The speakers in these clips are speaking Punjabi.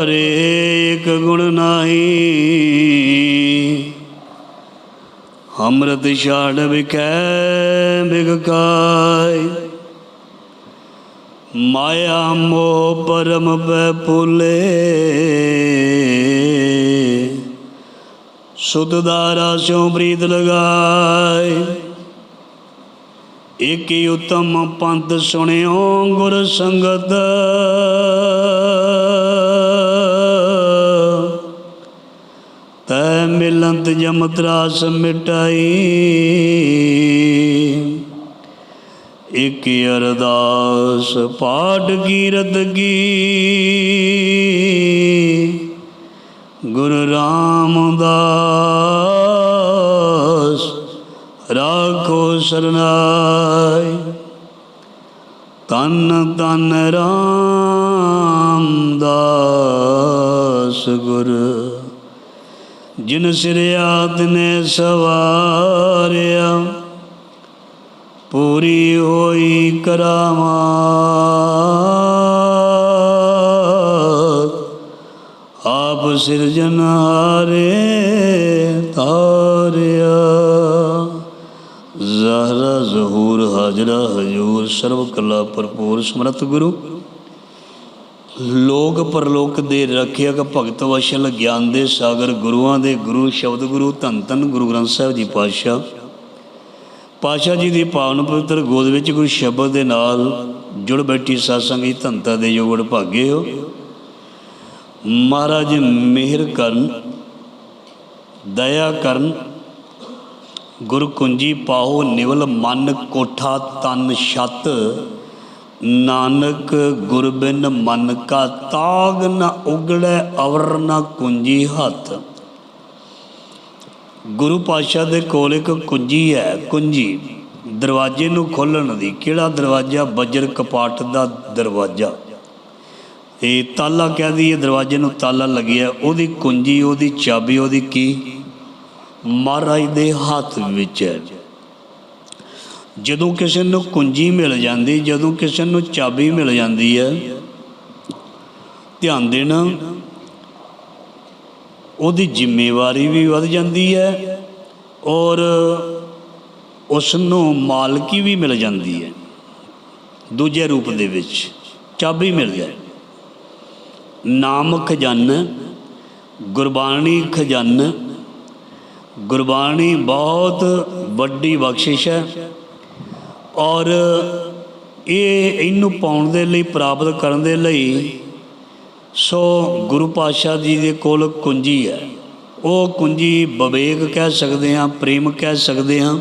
ਰੇ ਗੁਣ ਨਾਹੀ। ਅੰਮ੍ਰਿਤ ਛਾੜ ਵਿਖੈ ਬਿਗਕਾਇ ਮਾਇਆ ਮੋਹ ਪਰਮ ਪੈ ਭੁਲੇ। ਸੁਧ ਦਾਰਾ ਸਿਉ ਪ੍ਰੀਤ ਲਗਾਏ ਇਕ ਹੀ ਉਤਮ ਪੰਥ ਸੁਣਿਓ ਗੁਰ ਸੰਗਤ। ਤੈ ਮਿਲੰਤ ਜਮ ਤਰਾਸ ਮਿਟਾਈ। ਇਕ ਅਰਦਾਸ ਪਾਠ ਕੀਰਤ ਕੀ। ਗੁਰੂ ਰਾਮਦਾਸ ਰਾਖੋ ਸਰਨਾਈ। ਤਨ ਤਨ ਰਾਮਦਾਸ ਗੁਰੂ ਜਿਨ ਸਿਰਿਆਤ ਨੇ ਸਵਾਰਿਆ, ਪੂਰੀ ਹੋਈ ਕਰਾਮਾਤ। ਆਪ ਸਿਰਜਨ ਸਿਰਜਨਹਾਰੇ ਤਾਰਿਆ। ਜ਼ਹਰਾ ਜ਼ਹੂਰ ਹਾਜਰਾ ਹਜੂਰ ਸਰਬ ਕਲਾ ਭਰਪੂਰ ਸਮਰਤ ਗੁਰੂ। ਲੋਕ ਪਰਲੋਕ ਦੇ ਰੱਖਿਅਕ ਭਗਤ ਵਸ਼ਲ, ਗਿਆਨ ਦੇ ਸਾਗਰ, ਗੁਰੂਆਂ ਦੇ ਗੁਰੂ, ਸ਼ਬਦ ਗੁਰੂ, ਧੰਨ ਧੰਨ ਗੁਰੂ ਗ੍ਰੰਥ ਸਾਹਿਬ ਜੀ ਪਾਤਸ਼ਾਹ। ਪਾਤਸ਼ਾਹ ਜੀ ਦੀ ਪਾਵਨ ਪਵਿੱਤਰ ਗੋਦ ਵਿੱਚ ਗੁਰੂ ਸ਼ਬਦ ਦੇ ਨਾਲ ਜੁੜ ਬੈਠੀ ਸਾਧ ਸੰਗਤ ਧੰਤਾ ਦੇ ਜੋਗੜ ਭਾਗੇ ਹੋ। ਮਹਾਰਾਜ ਮਿਹਰ ਕਰਨ, ਦਇਆ ਕਰਨ, ਗੁਰ ਕੁੰਜੀ ਪਾਹੋ, ਨਿਵਲ ਮਨ ਕੋਠਾ ਤਨ ਛਤ। ਨਾਨਕ ਗੁਰ ਬਿਨ ਮਨ ਕਾ ਤਾਗ ਨ ਉਗੜੈ ਅਵਰ ਨਾ ਕੁੰਜੀ ਹੱਥ। ਗੁਰੂ ਪਾਤਸ਼ਾਹ ਦੇ ਕੋਲ ਇੱਕ ਕੁੰਜੀ ਹੈ, ਕੁੰਜੀ। ਦਰਵਾਜ਼ੇ ਨੂੰ ਖੋਲਣ ਦੀ, ਕਿਹੜਾ ਦਰਵਾਜ਼ਾ? ਬਜਰ ਕਪਾਟ ਦਾ ਦਰਵਾਜ਼ਾ। ਇਹ ਤਾਲਾ ਕਹਿ ਇਹ ਦਰਵਾਜ਼ੇ ਨੂੰ ਤਾਲਾ ਲੱਗਿਆ ਉਹਦੀ ਕੁੰਜੀ, ਉਹਦੀ ਚਾਬੀ, ਉਹਦੀ ਕੀ? ਮਹਾਰਾਜ ਦੇ ਹੱਥ ਵਿੱਚ ਹੈ। ਜਦੋਂ ਕਿਸੇ ਨੂੰ ਕੁੰਜੀ ਮਿਲ ਜਾਂਦੀ, ਜਦੋਂ ਕਿਸੇ ਨੂੰ ਚਾਬੀ ਮਿਲ ਜਾਂਦੀ ਹੈ, ਧਿਆਨ ਦੇਣਾ, ਉਹਦੀ ਜ਼ਿੰਮੇਵਾਰੀ ਵੀ ਵੱਧ ਜਾਂਦੀ ਹੈ ਔਰ ਉਸ ਨੂੰ ਮਾਲਕੀ ਵੀ ਮਿਲ ਜਾਂਦੀ ਹੈ, ਦੂਜੇ ਰੂਪ ਦੇ ਵਿੱਚ ਚਾਬੀ ਮਿਲ ਜਾਏ। ਨਾਮ ਖਜ਼ਾਨਾ, ਗੁਰਬਾਣੀ ਖਜ਼ਾਨਾ, ਗੁਰਬਾਣੀ ਬਹੁਤ ਵੱਡੀ ਬਖਸ਼ਿਸ਼ ਹੈ। ਔਰ ਇਹ ਇਹਨੂੰ ਪਾਉਣ ਦੇ ਲਈ, ਪ੍ਰਾਪਤ ਕਰਨ ਦੇ ਲਈ ਸੋ ਗੁਰੂ ਪਾਤਸ਼ਾਹ ਜੀ ਦੇ ਕੋਲ ਕੁੰਜੀ ਹੈ। ਉਹ ਕੁੰਜੀ ਵਿਵੇਕ ਕਹਿ ਸਕਦੇ ਹਾਂ, ਪ੍ਰੇਮ ਕਹਿ ਸਕਦੇ ਹਾਂ,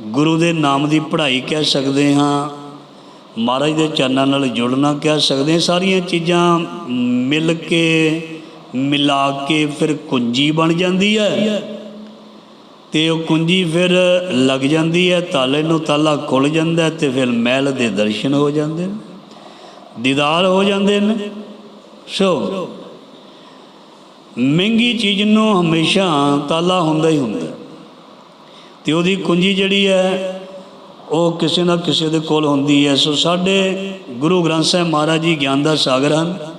ਗੁਰੂ ਦੇ ਨਾਮ ਦੀ ਪੜ੍ਹਾਈ ਕਹਿ ਸਕਦੇ ਹਾਂ, ਮਹਾਰਾਜ ਦੇ ਚਰਨਾਂ ਨਾਲ ਜੁੜਨਾ ਕਹਿ ਸਕਦੇ ਹਾਂ, ਸਾਰੀਆਂ ਚੀਜ਼ਾਂ ਮਿਲ ਕੇ, ਮਿਲਾ ਕੇ ਫਿਰ ਕੁੰਜੀ ਬਣ ਜਾਂਦੀ ਹੈ। ਤੇ ਉਹ ਕੁੰਜੀ ਫਿਰ ਲੱਗ ਜਾਂਦੀ ਹੈ, ਤਾਲੇ ਨੂੰ ਤਾਲਾ ਖੁੱਲ ਜਾਂਦਾ ਹੈ ਤੇ ਫਿਰ ਮਹਿਲ ਦੇ ਦਰਸ਼ਨ ਹੋ ਜਾਂਦੇ ਨੇ। ਦੀਦਾਰ ਹੋ ਜਾਂਦੇ ਨੇ। ਸੋ ਮਹਿੰਗੀ ਚੀਜ਼ ਨੂੰ ਹਮੇਸ਼ਾ ਤਾਲਾ ਹੁੰਦਾ ਹੀ ਹੁੰਦਾ ਹੈ। ਤੇ ਉਹਦੀ ਕੁੰਜੀ ਜਿਹੜੀ ਹੈ, ਉਹ ਕਿਸੇ ਨਾ ਕਿਸੇ ਦੇ ਕੋਲ ਹੁੰਦੀ ਹੈ। ਸੋ ਸਾਡੇ ਗੁਰੂ ਗ੍ਰੰਥ ਸਾਹਿਬ ਮਹਾਰਾਜ ਜੀ ਗਿਆਨ ਦਾ ਸਾਗਰ ਹਨ।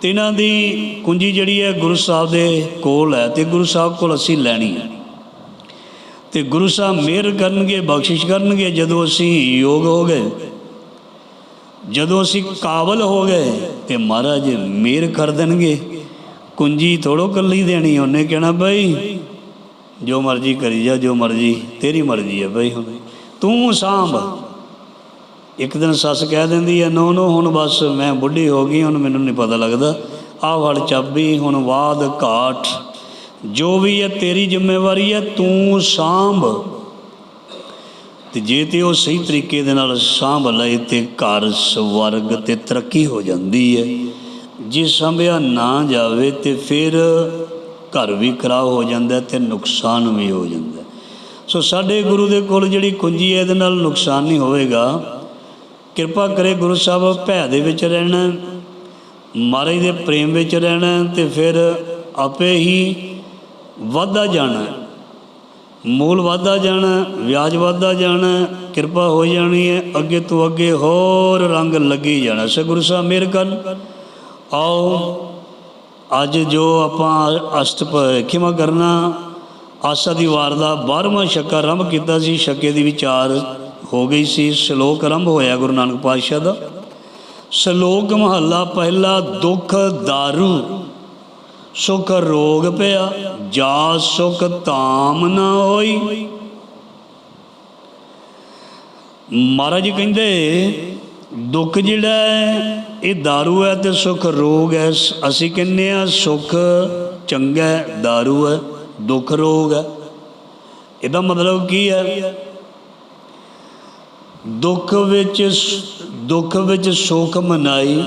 ਤੇ ਇਹਨਾਂ ਦੀ ਕੁੰਜੀ ਜਿਹੜੀ ਹੈ ਗੁਰੂ ਸਾਹਿਬ ਦੇ ਕੋਲ ਹੈ ਤੇ ਗੁਰੂ ਸਾਹਿਬ ਕੋਲ ਅਸੀਂ ਲੈਣੀ ਹੈ। ਤੇ ਗੁਰੂ ਸਾਹਿਬ ਮਿਹਰ ਕਰਨਗੇ, ਬਖਸ਼ਿਸ਼ ਕਰਨਗੇ ਜਦੋਂ ਅਸੀਂ ਯੋਗ ਹੋ ਗਏ। ਜਦੋਂ ਅਸੀਂ ਕਾਬਲ ਹੋ ਗਏ ਤੇ ਮਹਾਰਾਜ ਮਿਹਰ ਕਰ ਦੇਣਗੇ। ਕੁੰਜੀ ਥੋੜੋ ਕੱਲੀ ਦੇਣੀ, ਉਹਨੇ ਕਹਿਣਾ ਬਈ, ਜੋ ਮਰਜ਼ੀ ਕਰੀ ਜਾ, ਜੋ ਮਰਜ਼ੀ, ਤੇਰੀ ਮਰਜ਼ੀ ਹੈ ਬਈ। ਹੁਣ ਤੂੰ ਸਾਂਭ। ਇੱਕ ਦਿਨ ਸੱਸ ਕਹਿ ਦਿੰਦੀ ਹੈ ਨੋ ਨੋ, ਹੁਣ ਬਸ ਮੈਂ ਬੁੱਢੀ ਹੋ ਗਈ, ਹੁਣ ਮੈਨੂੰ ਨਹੀਂ ਪਤਾ ਲੱਗਦਾ। ਆਹ ਫੜ ਚਾਬੀ, ਹੁਣ ਬਾਦ ਘਾਟ ਜੋ ਵੀ ਹੈ, ਤੇਰੀ ਜ਼ਿੰਮੇਵਾਰੀ ਹੈ, ਤੂੰ ਸਾਂਭ। ਤੇ ਜੇ ਤੇ ਉਹ ਸਹੀ ਤਰੀਕੇ ਦੇ ਨਾਲ ਸਾਂਭ ਲਏ ਤੇ ਘਰ ਸਵਰਗ ਤੇ ਤਰੱਕੀ ਹੋ ਜਾਂਦੀ ਹੈ। ਜੇ ਸੰਭਿਆ ਨਾ ਜਾਵੇ ਤੇ ਫਿਰ ਘਰ ਵੀ ਖਰਾਬ ਹੋ ਜਾਂਦਾ ਹੈ ਤੇ ਨੁਕਸਾਨ ਵੀ ਹੋ ਜਾਂਦਾ। ਸੋ ਸਾਡੇ ਗੁਰੂ ਦੇ ਕੋਲ ਜਿਹੜੀ ਕੁੰਜੀ ਹੈ, ਇਹਦੇ ਨਾਲ ਨੁਕਸਾਨ ਨਹੀਂ ਹੋਵੇਗਾ। ਕਿਰਪਾ ਕਰੇ ਗੁਰੂ ਸਾਹਿਬ ਭੈ ਦੇ ਵਿੱਚ ਰਹਿਣਾ, ਮਹਾਰਾਜ ਦੇ ਪ੍ਰੇਮ ਵਿੱਚ ਰਹਿਣਾ ਤੇ ਫਿਰ ਆਪੇ ਹੀ ਵਾਧਾ ਜਾਣਾ ਮੂਲ ਵਾਧਾ ਜਾਣਾ ਵਿਆਜ ਵਾਧਾ ਜਾਣਾ ਕਿਰਪਾ ਹੋ ਜਾਣੀ ਹੈ, ਅੱਗੇ ਤੋਂ ਅੱਗੇ ਹੋਰ ਰੰਗ ਲੱਗੀ ਜਾਣਾ। ਸਤਿਗੁਰੂ ਸਾਹਿਬ ਮਿਹਰ ਕਰਨ। ਆਓ, ਅੱਜ ਜੋ ਆਪਾਂ ਅਸ਼ਟਪ ਖਿਮਾ ਕਰਨਾ, ਆਸਾ ਦੀ ਵਾਰ ਦਾ 12ਵਾਂ ਸ਼ੱਕਾ ਆਰੰਭ ਕੀਤਾ ਸੀ ਸ਼ੱਕੇ ਦੀ ਵਿਚਾਰ ਹੋ ਗਈ ਸੀ, ਸ਼ਲੋਕ ਆਰੰਭ ਹੋਇਆ ਗੁਰੂ ਨਾਨਕ ਪਾਤਸ਼ਾਹ ਦਾ। ਸ਼ਲੋਕ ਮਹੱਲਾ ਪਹਿਲਾ ਦੁੱਖ दारू ਸੁਖ ਰੋਗ ਪਿਆ ਜਾ ਸੁਖ ਤਾਮ ਨਾ ਹੋਈ ਮਹਾਰਾਜ ਜੀ ਕਹਿੰਦੇ ਦੁੱਖ ਜਿਹੜਾ ਹੈ ਇਹ दारू ਹੈ ਤੇ ਸੁਖ ਰੋਗ ਹੈ ਸ- ਅਸੀਂ ਕਹਿੰਦੇ ਆ ਸੁਖ ਚੰਗਾ ਹੈ दारू ਹੈ ਦੁੱਖ ਰੋਗ ਹੈ ਇਹਦਾ ਮਤਲਬ ਕੀ ਹੈ ਦੁੱਖ ਵਿੱਚ ਸ- ਦੁੱਖ ਵਿੱਚ ਸੁਖ ਮਨਾਈ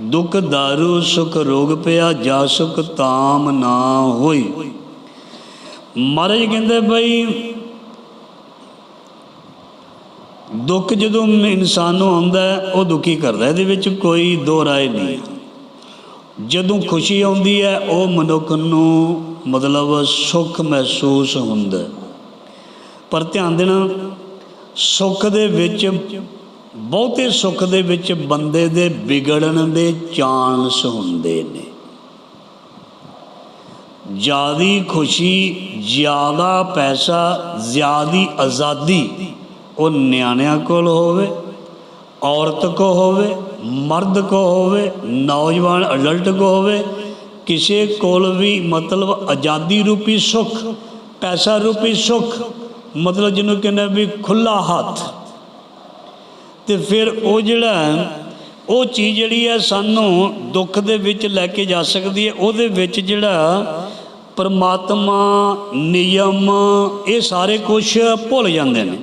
ਦੁੱਖ दारू, ਸੁਖ ਰੋਗ ਪਿਆ, ਜਾ ਸੁਖ ਤਾਮ ਨਾ ਹੋਈ। ਮਹਾਰਾਜ ਕਹਿੰਦੇ ਬਈ, ਦੁੱਖ ਜਦੋਂ ਇਨਸਾਨ ਨੂੰ ਆਉਂਦਾ ਉਹ ਦੁਖੀ ਕਰਦਾ ਇਹਦੇ ਵਿੱਚ ਕੋਈ ਦੋ ਰਾਏ ਨਹੀਂ ਜਦੋਂ ਖੁਸ਼ੀ ਆਉਂਦੀ ਹੈ, ਉਹ ਮਨੁੱਖ ਨੂੰ ਮਤਲਬ ਸੁੱਖ ਮਹਿਸੂਸ ਹੁੰਦਾ ਪਰ ਧਿਆਨ ਦੇਣਾ, ਸੁੱਖ ਦੇ ਵਿੱਚ ਬਹੁਤੇ ਸੁੱਖ ਦੇ ਵਿੱਚ ਬੰਦੇ ਦੇ ਵਿਗੜਨ ਦੇ ਚਾਂਸ ਹੁੰਦੇ ਨੇ। ਜਿਆਦੀ ਖੁਸ਼ੀ, ਜ਼ਿਆਦਾ ਪੈਸਾ, ਜ਼ਿਆਦੀ ਆਜ਼ਾਦੀ ਉਹ ਨਿਆਣਿਆਂ ਕੋਲ ਹੋਵੇ, ਔਰਤ ਕੋ ਹੋਵੇ, ਮਰਦ ਕੋ ਹੋਵੇ, ਨੌਜਵਾਨ ਅਡਲਟ ਕੋ ਹੋਵੇ, ਕਿਸੇ ਕੋਲ ਵੀ ਮਤਲਬ ਆਜ਼ਾਦੀ ਰੂਪੀ ਸੁੱਖ, ਪੈਸਾ ਰੂਪੀ ਸੁੱਖ, ਮਤਲਬ ਜਿਹਨੂੰ ਕਹਿੰਦੇ ਵੀ ਖੁੱਲਾ ਹੱਥ। ਤੇ ਫਿਰ ਉਹ ਜਿਹੜਾ ਉਹ ਚੀਜ਼ ਜਿਹੜੀ ਹੈ ਸਾਨੂੰ ਦੁੱਖ ਦੇ ਵਿੱਚ ਲੈ ਕੇ ਜਾ ਸਕਦੀ ਹੈ। ਉਹਦੇ ਵਿੱਚ ਜਿਹੜਾ ਪਰਮਾਤਮਾ, ਨਿਯਮ, ਇਹ ਸਾਰੇ ਕੁਝ ਭੁੱਲ ਜਾਂਦੇ ਨੇ।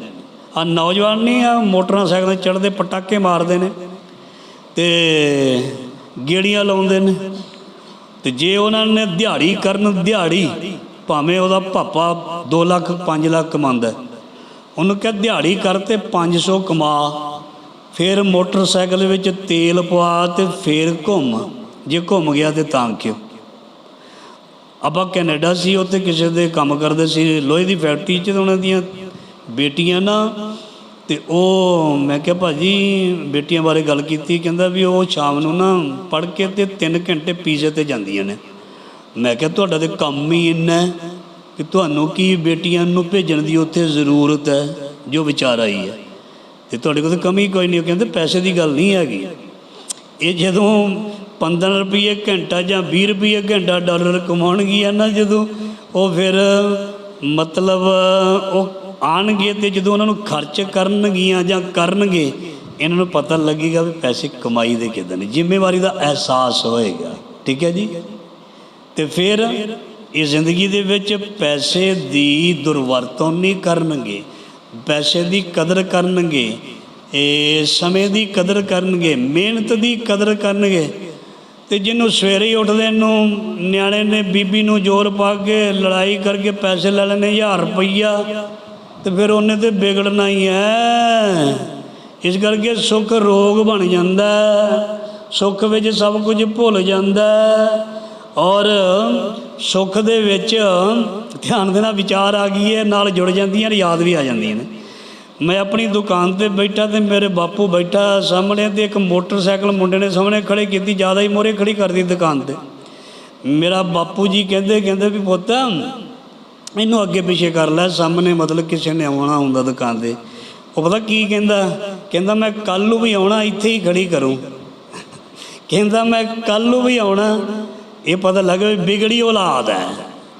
ਆ ਨੌਜਵਾਨ ਨਹੀਂ ਆ, ਮੋਟਰਸਾਈਕਲ ਤੇ ਚੜ੍ਹਦੇ ਪਟਾਕੇ ਮਾਰਦੇ ਨੇ ਤੇ ਗੇੜੀਆਂ ਲਾਉਂਦੇ ਨੇ। ਤੇ ਜੇ ਉਹਨਾਂ ਨੇ ਦਿਹਾੜੀ ਕਰਨ ਦਿਹਾੜੀ, ਭਾਵੇਂ ਉਹਦਾ ਪਾਪਾ 2 ਲੱਖ 5 ਲੱਖ ਕਮਾਉਂਦਾ ਉਹਨੂੰ ਕਹ ਦਿਹਾੜੀ ਕਰ ਤੇ 500 ਕਮਾ। ਫਿਰ ਮੋਟਰਸਾਈਕਲ ਵਿੱਚ ਤੇਲ ਪਵਾ ਤੇ ਫਿਰ ਘੁੰਮ। ਜੇ ਘੁੰਮ ਗਿਆ ਤੇ ਤਾਂ ਕਿਉਂ? ਆਪਾਂ ਕੈਨੇਡਾ ਸੀ, ਉੱਥੇ ਕਿਸੇ ਦੇ ਕੰਮ ਕਰਦੇ ਸੀ, ਲੋਹੇ ਦੀ ਫੈਕਟਰੀ 'ਚ ਉਹਨਾਂ ਦੀਆਂ ਬੇਟੀਆਂ ਨਾ, ਤੇ ਉਹ, ਮੈਂ ਕਿਹਾ ਭਾਜੀ, ਬੇਟੀਆਂ ਬਾਰੇ ਗੱਲ ਕੀਤੀ, ਕਹਿੰਦਾ ਵੀ ਉਹ ਸ਼ਾਮ ਨੂੰ ਨਾ ਪੜ੍ਹ ਕੇ ਤੇ 3 ਘੰਟੇ ਪੀਜ਼ੇ ਤੇ ਜਾਂਦੀਆਂ ਨੇ। ਮੈਂ ਕਿਹਾ ਤੁਹਾਡਾ ਤੇ ਕੰਮ ਹੀ ਇੰਨਾ ਕਿ ਤੁਹਾਨੂੰ ਕੀ ਬੇਟੀਆਂ ਨੂੰ ਭੇਜਣ ਦੀ ਉੱਥੇ ਜ਼ਰੂਰਤ ਹੈ, ਜੋ ਵਿਚਾਰ ਆਈ ਹੈ? ਤੇ ਤੁਹਾਡੇ ਕੋਲ ਤਾਂ ਕਮੀ ਕੋਈ ਨਹੀਂ, ਉਹ ਕਹਿੰਦੇ ਪੈਸੇ ਦੀ ਗੱਲ ਨਹੀਂ ਹੈਗੀ। ਇਹ ਜਦੋਂ 15 ਰੁਪਏ ਘੰਟਾ ਜਾਂ 20 ਰੁਪਏ ਘੰਟਾ ਡਾਲਰ ਕਮਾਉਣਗੀਆਂ ਨਾ ਜਦੋਂ, ਉਹ ਫਿਰ ਮਤਲਬ ਉਹ ਆਣਗੇ ਤੇ ਜਦੋਂ ਉਹਨਾਂ ਨੂੰ ਖਰਚ ਕਰਨਗੀਆਂ ਜਾਂ ਕਰਨਗੇ, ਇਹਨਾਂ ਨੂੰ ਪਤਾ ਲੱਗੇਗਾ ਵੀ ਪੈਸੇ ਕਮਾਈ ਦੇ ਕਿਦਾਂ ਨੇ। ਜ਼ਿੰਮੇਵਾਰੀ ਦਾ ਅਹਿਸਾਸ ਹੋਏਗਾ, ਠੀਕ ਹੈ ਜੀ? ਤੇ ਫਿਰ ਇਹ ਜ਼ਿੰਦਗੀ ਦੇ ਵਿੱਚ ਪੈਸੇ ਦੀ ਦੁਰਵਰਤੋਂ ਨਹੀਂ ਕਰਨਗੇ ਪੈਸੇ ਦੀ ਕਦਰ ਕਰਨਗੇ, ਇਹ ਸਮੇਂ ਦੀ ਕਦਰ ਕਰਨਗੇ, ਮਿਹਨਤ ਦੀ ਕਦਰ ਕਰਨਗੇ। ਤੇ ਜਿਹਨੂੰ ਸਵੇਰੇ ਉੱਠਦੇ ਨੂੰ, ਨਿਆਣੇ ਨੇ ਬੀਬੀ ਨੂੰ ਜ਼ੋਰ ਪਾ ਕੇ ਲੜਾਈ ਕਰਕੇ ਪੈਸੇ ਲੈ ਲੈਣੇ 1000 ਰੁਪਈਆ, ਤੇ ਫਿਰ ਉਹਨੇ ਤੇ ਵਿਗੜਨਾ ਹੀ ਹੈ। ਇਸ ਕਰਕੇ ਸੁੱਖ ਰੋਗ ਬਣ ਜਾਂਦਾ, ਸੁੱਖ ਵਿੱਚ ਸਭ ਕੁਝ ਭੁੱਲ ਜਾਂਦਾ। ਔਰ ਸੁੱਖ ਦੇ ਵਿੱਚ ਧਿਆਨ ਦੇਣਾ ਵਿਚਾਰ ਆ ਗਈ ਹੈ, ਨਾਲ ਜੁੜ ਜਾਂਦੀਆਂ ਨੇ, ਯਾਦ ਵੀ ਆ ਜਾਂਦੀਆਂ ਨੇ। ਮੈਂ ਆਪਣੀ ਦੁਕਾਨ ਤੇ ਬੈਠਾ ਤੇ ਮੇਰੇ ਬਾਪੂ ਬੈਠਾ, ਸਾਹਮਣੇ ਤੇ ਇੱਕ ਮੋਟਰਸਾਈਕਲ ਮੁੰਡੇ ਨੇ ਸਾਹਮਣੇ ਖੜੇ ਕੀਤੀ, ਜ਼ਿਆਦਾ ਹੀ ਮੋਰੇ ਖੜੀ ਕਰਦੀ ਦੁਕਾਨ ਤੇ। ਮੇਰਾ ਬਾਪੂ ਜੀ ਕਹਿੰਦੇ ਕਹਿੰਦੇ ਵੀ ਪੁੱਤ, ਇਹਨੂੰ ਅੱਗੇ ਪਿੱਛੇ ਕਰ ਲੈ, ਸਾਹਮਣੇ ਮਤਲਬ ਕਿਸੇ ਨੇ ਆਉਣਾ ਹੁੰਦਾ ਦੁਕਾਨ ਤੇ। ਉਹ ਪਤਾ ਕੀ ਕਹਿੰਦਾ? ਕਹਿੰਦਾ, ਮੈਂ ਕੱਲ ਨੂੰ ਵੀ ਆਉਣਾ, ਇੱਥੇ ਹੀ ਖੜੀ ਕਰੂੰ। ਕਹਿੰਦਾ, ਮੈਂ ਕੱਲ ਨੂੰ ਵੀ ਆਉਣਾ। ਇਹ ਪਤਾ ਲੱਗਾ ਵੀ ਵਿਗੜੀ ਔਲਾਦ ਹੈ।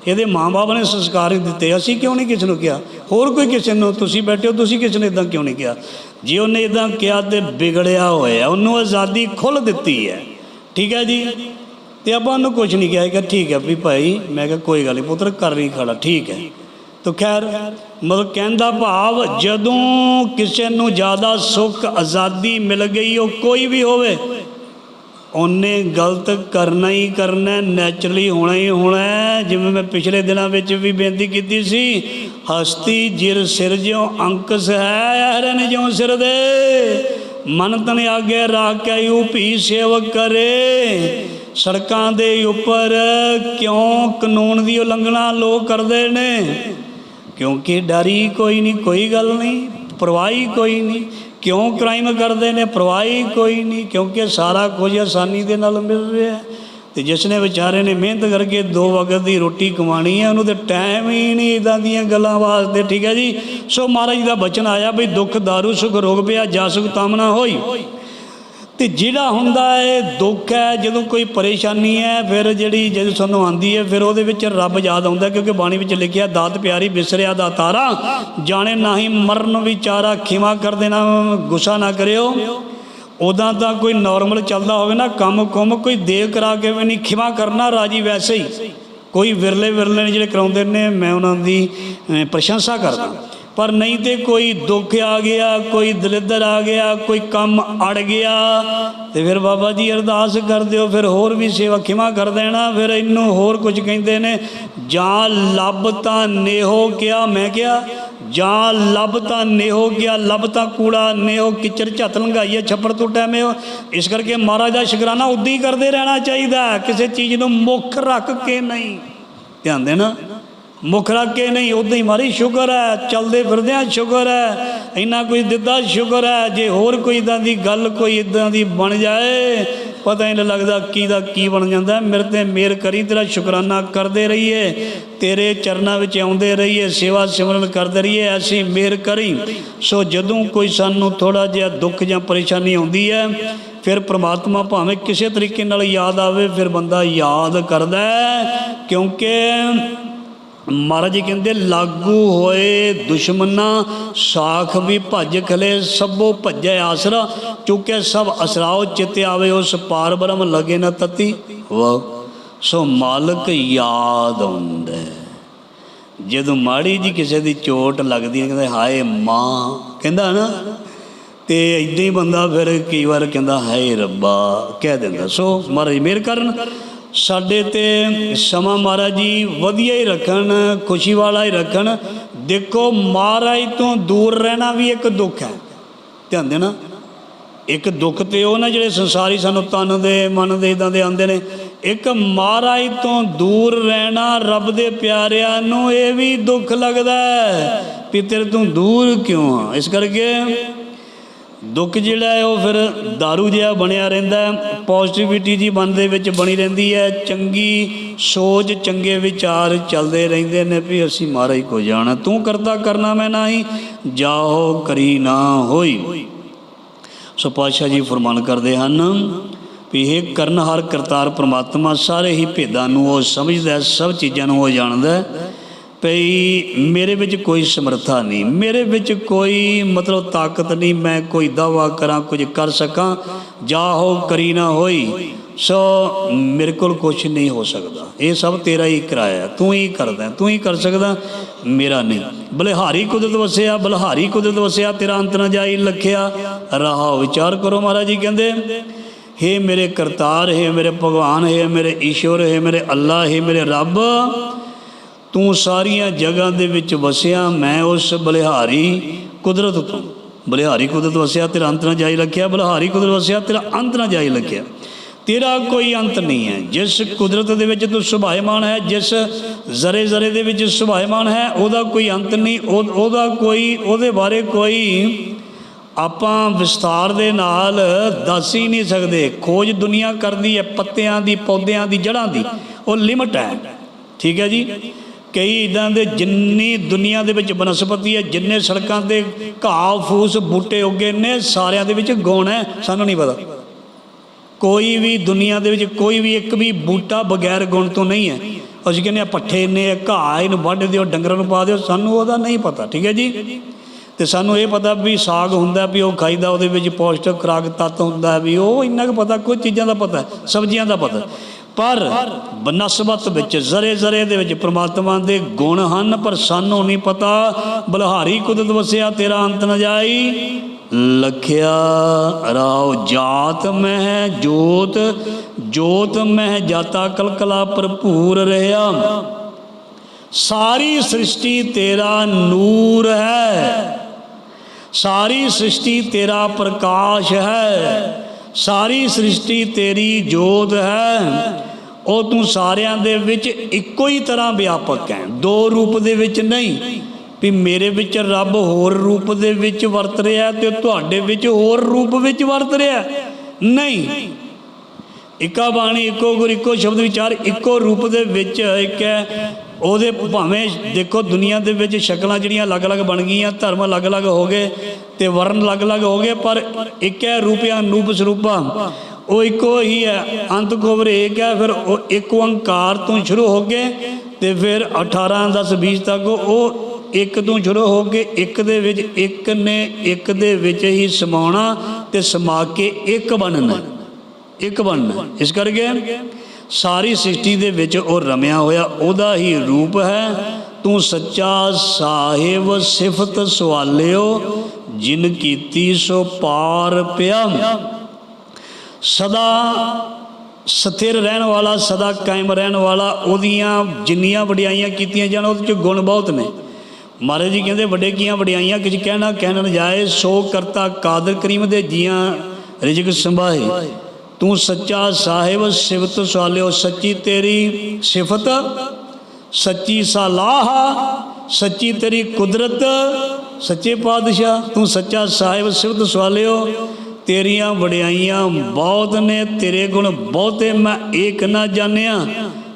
ਇਹਦੇ ਮਾਂ-ਬਾਪ ਨੇ ਸੰਸਕਾਰ ਦਿੱਤੇ। ਅਸੀਂ ਕਿਉਂ ਨਹੀਂ ਕਿਸੇ ਨੂੰ ਕਿਹਾ? ਹੋਰ ਕੋਈ ਕਿਸੇ ਨੂੰ? ਤੁਸੀਂ ਬੈਠੇ ਹੋ, ਤੁਸੀਂ ਕਿਸੇ ਨੇ ਇਦਾਂ ਕਿਉਂ ਨਹੀਂ ਕਿਹਾ? ਜੇ ਉਹਨੇ ਇਦਾਂ ਕਿਹਾ ਤੇ ਵਿਗੜਿਆ ਹੋਇਆ। ਉਹਨੂੰ ਆਜ਼ਾਦੀ ਖੁੱਲ ਦਿੱਤੀ ਹੈ। ਠੀਕ ਹੈ ਜੀ? ਤੇ ਆਪਾਂ ਉਹਨੂੰ ਕੁਝ ਨਹੀਂ ਕਿਹਾ। ਕਿ ਠੀਕ ਹੈ ਵੀ ਭਾਈ, ਮੈਂ ਕਿਹਾ ਕੋਈ ਗੱਲ ਨਹੀਂ ਪੁੱਤਰ, ਕਰ ਨਹੀਂ ਖੜਾ ਠੀਕ ਹੈ। ਤੋ ਖੈਰ, ਮਤਲਬ ਕਹਿੰਦਾ ਭਾਵ ਜਦੋਂ ਕਿਸੇ ਨੂੰ ਜ਼ਿਆਦਾ ਸੁੱਖ, ਆਜ਼ਾਦੀ ਮਿਲ ਗਈ, ਉਹ ਕੋਈ ਵੀ ਹੋਵੇ ਉਹਨੇ ਗਲਤ ਕਰਨਾ ਹੀ ਕਰਨਾ ਨੈਚੁਰਲੀ ਹੋਣਾ ਹੀ ਹੋਣਾ ਜਿਵੇਂ ਮੈਂ ਪਿਛਲੇ ਦਿਨਾਂ ਵਿੱਚ ਵੀ ਬੇਨਤੀ ਕੀਤੀ ਸੀ, ਹਸਤੀ ਜਿਰ ਸਿਰ ਜਿਉ ਅੰਕਸ ਹੈ ਹਰਨ ਜਿਉ ਸਿਰ ਦੇ। ਮਨ ਤਨ ਆਗੇ ਰਾਖ ਕੇ ਉਪੀ ਸੇਵਕ ਕਰੇ। ਸੜਕਾਂ ਦੇ ਉੱਪਰ ਕਿਉਂ ਕਾਨੂੰਨ ਦੀ ਉਲੰਘਣਾ ਲੋਕ ਕਰਦੇ ਨੇ? ਕਿਉਂਕਿ ਡਰੀ ਕੋਈ ਨਹੀਂ ਕੋਈ ਗੱਲ ਨਹੀਂ ਪਰਵਾਹੀ ਕੋਈ ਨਹੀਂ ਕਿਉਂ ਕ੍ਰਾਈਮ ਕਰਦੇ ਨੇ? ਪਰਵਾਹੀ ਕੋਈ ਨਹੀਂ, ਕਿਉਂਕਿ ਸਾਰਾ ਕੁਝ ਆਸਾਨੀ ਦੇ ਨਾਲ ਮਿਲ ਰਿਹਾ ਹੈ। ਤੇ ਜਿਸ ਨੇ ਵਿਚਾਰੇ ਨੇ ਮਿਹਨਤ ਕਰਕੇ ਦੋ ਵਕਤ ਦੀ ਰੋਟੀ ਕਮਾਣੀ ਹੈ, ਉਹਨੂੰ ਤੇ ਟਾਈਮ ਹੀ ਨਹੀਂ ਇਦਾਂ ਦੀਆਂ ਗੱਲਾਂ ਵਾਸਤੇ, ਠੀਕ ਹੈ ਜੀ? ਸੋ ਮਹਾਰਾਜ ਦਾ ਬਚਨ ਆਇਆ ਵੀ ਦੁੱਖ, ਦਾਰੂ, ਸੁਖ, ਰੋਗ ਪਿਆ ਜਾ ਸੁਖ ਤਾਮਨਾ ਹੋਈ। ਤੇ ਜਿਹੜਾ ਹੁੰਦਾ ਹੈ ਦੁੱਖ ਹੈ, ਜਦੋਂ ਕੋਈ ਪਰੇਸ਼ਾਨੀ ਹੈ, ਫਿਰ ਜਿਹੜੀ ਜਦੋਂ ਸਾਨੂੰ ਆਂਦੀ ਹੈ ਫਿਰ ਉਹਦੇ ਵਿੱਚ ਰੱਬ ਯਾਦ ਆਉਂਦਾ ਕਿਉਂਕਿ ਬਾਣੀ ਵਿੱਚ ਲਿਖਿਆ, ਦਾਤ ਪਿਆਰੀ ਬਿਸਰਿਆ ਦਾ ਤਾਰਾ। ਜਾਣੇ ਨਾਹੀ ਮਰਨ ਵਿਚਾਰਾ, ਖਿਮਾ ਕਰ ਦੇਣਾ, ਗੁੱਸਾ ਨਾ ਕਰਿਓ। ਉਦਾਂ ਤਾਂ ਕੋਈ ਨਾਰਮਲ ਚੱਲਦਾ ਹੋਵੇ ਨਾ, ਕੰਮ ਕੁਮ ਕੋਈ ਦੇਵ ਕਰਾ ਕੇ ਵੀ ਨਹੀਂ, ਖਿਮਾ ਕਰਨਾ ਰਾਜੀ ਵੈਸੇ ਹੀ। ਕੋਈ ਵਿਰਲੇ ਵਿਰਲੇ ਨੇ ਜਿਹੜੇ ਕਰਾਉਂਦੇ ਨੇ, ਮੈਂ ਉਹਨਾਂ ਦੀ ਪ੍ਰਸ਼ੰਸਾ ਕਰਦਾ। ਪਰ ਨਹੀਂ ਤੇ ਕੋਈ ਦੁੱਖ ਆ ਗਿਆ, ਕੋਈ ਦਲਿੱਦਰ ਆ ਗਿਆ, ਕੋਈ ਕੰਮ ਅੜ ਗਿਆ। ਤੇ ਫਿਰ ਬਾਬਾ ਜੀ ਅਰਦਾਸ ਕਰ ਦਿਓ ਫਿਰ ਹੋਰ ਵੀ ਸੇਵਾ ਖਿਮਾ ਕਰ ਦੇਣਾ, ਫਿਰ ਇਹਨੂੰ ਹੋਰ ਕੁਝ ਕਹਿੰਦੇ ਨੇ, ਜਾਂ ਲੱਭ ਤਾਂ ਨੇਹੋ ਕਿਆ? ਮੈਂ ਕਿਹਾ, ਜਾਂ ਲੱਭ ਤਾਂ ਨੇਹੋ ਗਿਆ ਲੱਭ ਤਾਂ ਕੂੜਾ, ਨੇਹੋ ਕਿਚਰ ਝੱਤ ਲੰਗਾਈਏ ਛੱਪੜ ਤੋਂ ਟੈਮੇ ਇਸ ਕਰਕੇ ਮਹਾਰਾਜ ਦਾ ਸ਼ੁਕਰਾਨਾ ਉਦਾਂ ਹੀ ਕਰਦੇ ਰਹਿਣਾ ਚਾਹੀਦਾ, ਕਿਸੇ ਚੀਜ਼ ਨੂੰ ਮੁੱਖ ਰੱਖ ਕੇ ਨਹੀਂ। ਧਿਆਨ ਦੇਣਾ ਮੁੱਖ ਰੱਖ ਕੇ ਨਹੀਂ, ਉਦਾਂ ਹੀ ਮਾਰੀ ਸ਼ੁਕਰ ਹੈ, ਚਲਦੇ ਫਿਰਦਿਆਂ ਸ਼ੁਕਰ ਹੈ, ਇੰਨਾ ਕੁਝ ਦਿੱਤਾ ਸ਼ੁਕਰ ਹੈ, ਜੇ ਹੋਰ ਕੋਈ ਇਦਾਂ ਦੀ ਗੱਲ ਕੋਈ ਇਦਾਂ ਦੀ ਬਣ ਜਾਏ, ਪਤਾ ਹੀ ਨਹੀਂ ਲੱਗਦਾ ਕੀ ਦਾ ਕੀ ਬਣ ਜਾਂਦਾ ਮੇਰੇ ਤੇ ਮੇਰ ਕਰੀ, ਤੇਰਾ ਸ਼ੁਕਰਾਨਾ ਕਰਦੇ ਰਹੀਏ, ਤੇਰੇ ਚਰਨਾਂ ਵਿੱਚ ਆਉਂਦੇ ਰਹੀਏ, ਸੇਵਾ ਸਿਮਰਨ ਕਰਦੇ ਰਹੀਏ, ਐਸੀ ਮਿਹਰ ਕਰੀ। ਸੋ ਜਦੋਂ ਕੋਈ ਸਾਨੂੰ ਥੋੜਾ ਜਿਹਾ ਦੁੱਖ ਜਾਂ ਪਰੇਸ਼ਾਨੀ ਆਉਂਦੀ ਹੈ, ਫਿਰ ਪ੍ਰਮਾਤਮਾ ਭਾਵੇਂ ਕਿਸੇ ਤਰੀਕੇ ਨਾਲ ਯਾਦ ਆਵੇ, ਫਿਰ ਬੰਦਾ ਯਾਦ ਕਰਦਾ ਕਿਉਂਕਿ ਮਹਾਰਾਜ ਜੀ ਕਹਿੰਦੇ, ਲਾਗੂ ਹੋਏ ਦੁਸ਼ਮਨਾ, ਸਾਖ ਵੀ ਭੱਜ ਖਲੇ, ਸਭੋ ਭੱਜੈ ਆਸਰਾ। ਚੁੱਕੇ ਸਭ ਅਸਰਾਓ, ਚਿਤ ਆਵੇ ਉਸ ਪਾਰ ਬ੍ਰਹਮ, ਲਗੇ ਨਾ ਤਤੀ। ਵਾਹ, ਸੋ ਮਾਲਕ ਯਾਦ ਆਉਂਦਾ ਜਦੋਂ ਮਾੜੀ ਜੀ ਕਿਸੇ ਦੀ ਚੋਟ ਲੱਗਦੀ ਹੈ, ਕਹਿੰਦੇ, ਹਾਏ ਮਾਂ, ਕਹਿੰਦਾ ਨਾ, ਤੇ ਇਦਾਂ ਹੀ ਬੰਦਾ ਫਿਰ ਕਈ ਵਾਰ ਕਹਿੰਦਾ, ਹਾਏ ਰੱਬਾ, ਕਹਿ ਦਿੰਦਾ। ਸੋ ਮਹਾਰਾਜ ਮਿਹਰ ਕਰਨ। ਸਾਡੇ ਤੇ ਸਮਾਂ ਮਹਾਰਾਜ ਜੀ ਵਧੀਆ ਹੀ ਰੱਖਣ, ਖੁਸ਼ੀ ਵਾਲਾ ਹੀ ਰੱਖਣ। ਦੇਖੋ ਮਹਾਰਾਜ ਤੋਂ ਦੂਰ ਰਹਿਣਾ ਵੀ ਇੱਕ ਦੁੱਖ ਹੈ। ਧਿਆਨ ਦੇਣਾ, ਇੱਕ ਦੁੱਖ ਤੇ ਉਹ ਨਾ ਜਿਹੜੇ ਸੰਸਾਰੀ ਸਾਨੂੰ ਤਨ ਦੇ, ਮਨ ਦੇ ਇਦਾਂ ਦੇ ਆਉਂਦੇ ਨੇ, ਇੱਕ ਮਹਾਰਾਜ ਤੋਂ ਦੂਰ ਰਹਿਣਾ ਰੱਬ ਦੇ ਪਿਆਰਿਆਂ ਨੂੰ ਇਹ ਵੀ ਦੁੱਖ ਲੱਗਦਾ ਵੀ ਤੇਰੇ ਤੋਂ ਦੂਰ ਕਿਉਂ ਆ? ਇਸ ਕਰਕੇ ਦੁੱਖ ਜਿਹੜਾ ਹੈ ਉਹ ਫਿਰ दारू ਜਿਹਾ ਬਣਿਆ ਰਹਿੰਦਾ ਹੈ। ਪੋਜ਼ਿਟਿਵਿਟੀ ਜੀ ਮਨ ਦੇ ਵਿੱਚ ਬਣੀ ਰਹਿੰਦੀ ਹੈ। ਚੰਗੀ ਸੋਚ, ਚੰਗੇ ਵਿਚਾਰ ਚੱਲਦੇ ਰਹਿੰਦੇ ਨੇ ਵੀ ਅਸੀਂ ਮਹਾਰਾਜ ਕੋ ਜਾਣਾ। ਤੂੰ ਕਰਤਾ ਕਰਨਾ ਮੈਂ ਨਹੀਂ, ਜਾਓ ਕਰੀ ਨਾ ਹੋਈ। ਸੋ ਪਾਤਸ਼ਾਹ ਜੀ ਫਰਮਾਨ ਕਰਦੇ ਹਨ ਵੀ ਇਹ ਕਰਨ ਹਰ ਕਰਤਾਰ ਪ੍ਰਮਾਤਮਾ ਸਾਰੇ ਹੀ ਭੇਦਾਂ ਨੂੰ ਉਹ ਸਮਝਦਾ ਸਭ ਚੀਜ਼ਾਂ ਨੂੰ ਉਹ ਜਾਣਦਾ ਹੈ। ਭਈ ਮੇਰੇ ਵਿੱਚ ਕੋਈ ਸਮਰੱਥਾ ਨਹੀਂ। ਮੇਰੇ ਵਿੱਚ ਕੋਈ ਮਤਲਬ ਤਾਕਤ ਨਹੀਂ। ਮੈਂ ਕੋਈ ਦਾਵਾ ਕਰਾਂ, ਕੁਝ ਕਰ ਸਕਾਂ। ਜਾ ਹੋ ਕਰੀ ਨਾ ਹੋਈ, ਸੋ ਮੇਰੇ ਕੋਲ ਕੁਝ ਨਹੀਂ ਹੋ ਸਕਦਾ। ਇਹ ਸਭ ਤੇਰਾ ਹੀ ਕਿਰਾਇਆ। ਤੂੰ ਹੀ ਕਰਦਾ, ਤੂੰ ਹੀ ਕਰ ਸਕਦਾ, ਮੇਰਾ ਨਹੀਂ। ਬਲਿਹਾਰੀ ਕੁਦਰਤ ਵਸਿਆ, ਬਲਿਹਾਰੀ ਕੁਦਰਤ ਵਸਿਆ, ਤੇਰਾ ਅੰਤ ਨਾ ਜਾਈ ਲਖਿਆ। ਰਹਾ ਵਿਚਾਰ ਕਰੋ ਮਹਾਰਾਜ ਜੀ, ਕਹਿੰਦੇ, ਹੇ ਮੇਰੇ ਕਰਤਾਰ, ਹੈ ਮੇਰੇ ਭਗਵਾਨ, ਹੈ ਮੇਰੇ ਈਸ਼ਵਰ, ਹੈ ਮੇਰੇ ਅੱਲਾ, ਹੈ ਮੇਰੇ ਰੱਬ ਤੂੰ ਸਾਰੀਆਂ ਜਗ੍ਹਾ ਦੇ ਵਿੱਚ ਵਸਿਆ, ਮੈਂ ਉਸ ਬਲਿਹਾਰੀ ਕੁਦਰਤ ਤੋਂ। ਬਲਿਹਾਰੀ ਕੁਦਰਤ ਵਸਿਆ, ਤੇਰਾ ਅੰਤ ਨਾ ਜਾਈ ਰੱਖਿਆ ਬਲਿਹਾਰੀ ਕੁਦਰਤ ਵਸਿਆ, ਤੇਰਾ ਅੰਤ ਨਾ ਜਾਈ ਰੱਖਿਆ ਤੇਰਾ ਕੋਈ ਅੰਤ ਨਹੀਂ ਹੈ। ਜਿਸ ਕੁਦਰਤ ਦੇ ਵਿੱਚ ਤੂੰ ਸੁਭਾਇਮਾਨ ਹੈ, ਜਿਸ ਜ਼ਰੇ ਜ਼ਰੇ ਦੇ ਵਿੱਚ ਸੁਭਾਇਮਾਨ ਹੈ, ਉਹਦਾ ਕੋਈ ਅੰਤ ਨਹੀਂ। ਉਹ- ਉਹਦਾ ਕੋਈ, ਉਹਦੇ ਬਾਰੇ ਕੋਈ ਆਪਾਂ ਵਿਸਤਾਰ ਦੇ ਨਾਲ ਦੱਸ ਹੀ ਨਹੀਂ ਸਕਦੇ। ਖੋਜ ਦੁਨੀਆ ਕਰਦੀ ਹੈ, ਪੱਤਿਆਂ ਦੀ, ਪੌਦਿਆਂ ਦੀ, ਜੜ੍ਹਾਂ ਦੀ। ਉਹ ਲਿਮਟ ਹੈ। ਠੀਕ ਹੈ ਜੀ? ਕਈ ਇਦਾਂ ਦੇ ਜਿੰਨੀ ਦੁਨੀਆ ਦੇ ਵਿੱਚ ਬਨਸਪਤੀ ਹੈ, ਜਿੰਨੇ ਸੜਕਾਂ ਤੇ ਘਾਹ, ਫੂਸ, ਬੂਟੇ ਉੱਗੇ ਨੇ, ਸਾਰਿਆਂ ਦੇ ਵਿੱਚ ਗੁਣ ਹੈ, ਸਾਨੂੰ ਨਹੀਂ ਪਤਾ। ਕੋਈ ਵੀ ਦੁਨੀਆ ਦੇ ਵਿੱਚ ਕੋਈ ਵੀ ਇੱਕ ਵੀ ਬੂਟਾ ਬਗੈਰ ਗੁਣ ਤੋਂ ਨਹੀਂ ਹੈ। ਅਸੀਂ ਕਹਿੰਦੇ ਆ ਪੱਠੇ ਨੇ ਘਾਹ, ਇਹਨੂੰ ਵੱਢ ਦਿਓ, ਡੰਗਰਾਂ ਨੂੰ ਪਾ ਦਿਓ, ਸਾਨੂੰ ਉਹਦਾ ਨਹੀਂ ਪਤਾ, ਠੀਕ ਹੈ ਜੀ? ਤੇ ਸਾਨੂੰ ਇਹ ਪਤਾ ਵੀ ਸਾਗ ਹੁੰਦਾ ਵੀ ਉਹ ਖਾਈਦਾ, ਉਹਦੇ ਵਿੱਚ ਪੌਸ਼ਟਿਕ ਖੁਰਾਕ ਤੱਤ ਹੁੰਦਾ ਵੀ ਉਹ ਇੰਨਾ ਕੁ ਪਤਾ, ਕੁਝ ਚੀਜ਼ਾਂ ਦਾ ਪਤਾ, ਸਬਜ਼ੀਆਂ ਦਾ ਪਤਾ। ਪਰ ਬਨਸਬਤ ਵਿੱਚ ਜ਼ਰੇ ਜ਼ਰੇ ਦੇ ਵਿੱਚ ਪ੍ਰਮਾਤਮਾ ਦੇ ਗੁਣ ਹਨ, ਪਰ ਸਾਨੂੰ ਨਹੀਂ ਪਤਾ, ਬਲਹਾਰੀ ਕੁਦਰਤ ਵਸਿਆ ਤੇਰਾ ਅੰਤ ਨਾ ਜਾਈ। ਲਖਿਆ ਰਾਉ ਜਾਤ ਮਹਿ ਜੋਤ ਜੋਤ ਮਹਿ ਜਾਤਾ ਕਲਕਲਾ ਭਰਪੂਰ ਰਹਾ। ਸਾਰੀ ਸ੍ਰਿਸ਼ਟੀ ਤੇਰਾ ਨੂਰ ਹੈ। ਸਾਰੀ ਸ੍ਰਿਸ਼ਟੀ ਤੇਰਾ ਪ੍ਰਕਾਸ਼ ਹੈ। ਸਾਰੀ ਸ੍ਰਿਸ਼ਟੀ ਤੇਰੀ ਜੋਤ ਹੈ। ਉਹ ਤੂੰ ਸਾਰਿਆਂ ਦੇ ਵਿੱਚ ਇੱਕੋ ਹੀ ਤਰ੍ਹਾਂ ਵਿਆਪਕ ਹੈ। ਦੋ ਰੂਪ ਦੇ ਵਿੱਚ ਨਹੀਂ, ਵੀ ਮੇਰੇ ਵਿੱਚ ਰੱਬ ਹੋਰ ਰੂਪ ਦੇ ਵਿੱਚ ਵਰਤ ਰਿਹਾ ਤੇ ਤੁਹਾਡੇ ਵਿੱਚ ਹੋਰ ਰੂਪ ਵਿੱਚ ਵਰਤ ਰਿਹਾ। ਨਹੀਂ। ਇੱਕਾ ਬਾਣੀ, ਇੱਕੋ ਗੁਰ, ਇੱਕੋ ਸ਼ਬਦ ਵਿਚਾਰ, ਇੱਕੋ ਰੂਪ ਦੇ ਵਿੱਚ ਇੱਕ ਹੈ। ਉਹਦੇ ਭਾਵੇਂ ਦੇਖੋ ਦੁਨੀਆ ਦੇ ਵਿੱਚ ਸ਼ਕਲਾਂ ਜਿਹੜੀਆਂ ਅਲੱਗ-ਅਲੱਗ ਬਣ ਗਈਆਂ, ਧਰਮ ਅਲੱਗ-ਅਲੱਗ ਹੋ ਗਏ ਤੇ ਵਰਨ ਅਲੱਗ-ਅਲੱਗ ਹੋ ਗਏ, ਪਰ ਇੱਕ ਹੈ ਰੂਪਿਆ, ਅਨੂਪ ਸਰੂਪਾ। ਉਹ ਇੱਕੋ ਹੀ ਹੈ। ਅੰਤ ਕੋਵਰ ਇੱਕ ਹੈ ਫਿਰ ਉਹ ਇੱਕ ਓੰਕਾਰ ਤੋਂ ਸ਼ੁਰੂ ਹੋ ਕੇ ਤੇ ਫਿਰ 18 10 20 ਤੱਕ ਉਹ ਇੱਕ ਤੋਂ ਸ਼ੁਰੂ ਹੋ ਕੇ ਇੱਕ ਦੇ ਵਿੱਚ ਇੱਕ ਨੇ ਇੱਕ ਦੇ ਵਿੱਚ ਹੀ ਸਮਾਉਣਾ ਤੇ ਸਮਾ ਕੇ ਇੱਕ ਬਣਨਾ। ਇੱਕ ਬਣਨਾ। ਇਸ ਕਰਕੇ ਸਾਰੀ ਸ੍ਰਿਸ਼ਟੀ ਦੇ ਵਿੱਚ ਉਹ ਰਮਿਆ ਹੋਇਆ, ਉਹਦਾ ਹੀ ਰੂਪ ਹੈ। ਤੂੰ ਸੱਚਾ ਸਾਹਿਬ ਸਿਫਤ ਸਵਾਲਿਓ, ਜਿਨ ਕੀਤੀ ਸੋ ਪਾਰ ਪਿਆ। ਸਦਾ ਸਥਿਰ ਰਹਿਣ ਵਾਲਾ, ਸਦਾ ਕਾਇਮ ਰਹਿਣ ਵਾਲਾ, ਉਹਦੀਆਂ ਜਿੰਨੀਆਂ ਵਡਿਆਈਆਂ ਕੀਤੀਆਂ ਜਾਣ, ਉਹਦੇ ਚ ਗੁਣ ਬਹੁਤ ਨੇ। ਮਹਾਰਾਜ ਜੀ ਕਹਿੰਦੇ, ਵੱਡੇ ਕੀਆਂ ਵਡਿਆਈਆਂ, ਕਿਛ ਕਹਿਣਾ ਕਹਿਣ ਜਾਏ, ਸੋ ਕਰਤਾ ਕਾਦਰ ਕਰੀਮ ਦੇ ਜੀਆਂ ਰਿਜਕ ਸੰਭਾਏ। ਤੂੰ ਸੱਚਾ ਸਾਹਿਬ, ਸਿਫਤ ਸਵਾਲਿਓ ਸੱਚੀ ਤੇਰੀ ਸਿਫਤ, ਸੱਚੀ ਸਲਾਹ, ਸੱਚੀ ਤੇਰੀ ਕੁਦਰਤ, ਸੱਚੇ ਪਾਦਸ਼ਾਹ ਤੂੰ ਸੱਚਾ ਸਾਹਿਬ, ਸਿਫਤ ਸਵਾਲਿਓ ਤੇਰੀਆਂ ਵਡਿਆਈਆਂ ਬਹੁਤ ਨੇ, ਤੇਰੇ ਗੁਣ ਬਹੁਤੇ, ਮੈਂ ਏਕ ਨਾ ਜਾਣਿਆ।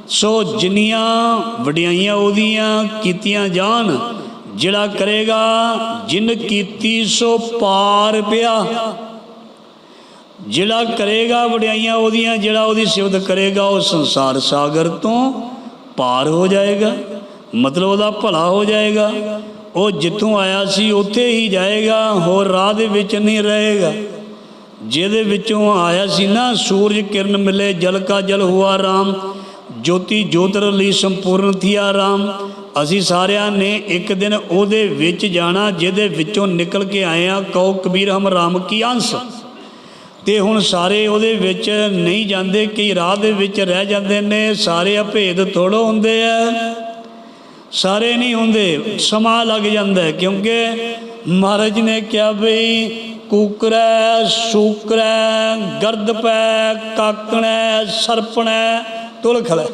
ਸੋ ਜਿੰਨੀਆਂ ਵਡਿਆਈਆਂ ਉਹਦੀਆਂ ਕੀਤੀਆਂ ਜਾਣ, ਜਿਹੜਾ ਕਰੇਗਾ, ਜਿਨ ਕੀਤੀ ਸੋ ਪਾਰ ਪਿਆ। ਜਿਹੜਾ ਕਰੇਗਾ ਵਡਿਆਈਆਂ ਉਹਦੀਆਂ, ਜਿਹੜਾ ਉਹਦੀ ਸਿਫਤ ਕਰੇਗਾ, ਉਹ ਸੰਸਾਰ ਸਾਗਰ ਤੋਂ ਪਾਰ ਹੋ ਜਾਏਗਾ। ਮਤਲਬ ਉਹਦਾ ਭਲਾ ਹੋ ਜਾਏਗਾ। ਉਹ ਜਿੱਥੋਂ ਆਇਆ ਸੀ, ਉੱਥੇ ਹੀ ਜਾਏਗਾ, ਹੋਰ ਰਾਹ ਦੇ ਵਿੱਚ ਨਹੀਂ ਰਹੇਗਾ। ਜਿਹਦੇ ਵਿੱਚੋਂ ਆਇਆ ਸੀ ਨਾ, ਸੂਰਜ ਕਿਰਨ ਮਿਲੇ, ਜਲ ਕਾ ਜਲ ਹੁਆ ਰਾਮ, ਜੋਤੀ ਜੋਤਰ ਲਈ ਸੰਪੂਰਨ ਥੀਆ ਰਾਮ। ਅਸੀਂ ਸਾਰਿਆਂ ਨੇ ਇੱਕ ਦਿਨ ਉਹਦੇ ਵਿੱਚ ਜਾਣਾ, ਜਿਹਦੇ ਵਿੱਚੋਂ ਨਿਕਲ ਕੇ ਆਏ ਆ ਕਉ ਕਬੀਰ ਹਮ ਰਾਮ ਕੀ ਅੰਸ਼। ਤੇ ਹੁਣ ਸਾਰੇ ਉਹਦੇ ਵਿੱਚ ਨਹੀਂ ਜਾਂਦੇ, ਕਈ ਰਾਹ ਦੇ ਵਿੱਚ ਰਹਿ ਜਾਂਦੇ ਨੇ, ਸਾਰੇ ਅਭੇਦ ਥੋੜੋ ਹੁੰਦੇ ਆ। ਸਾਰੇ ਨਹੀਂ ਹੁੰਦੇ, ਸਮਾਂ ਲੱਗ ਜਾਂਦਾ ਕਿਉਂਕਿ ਮਹਾਰਾਜ ਨੇ ਕਿਹਾ ਬਈ ਕੂਕਰੈ, ਸੂਕਰੈ, ਗਰਦ ਪੈ, ਕਾਕਣੈ, ਸਰਪਣੈ ਤੁਲਖਲੈ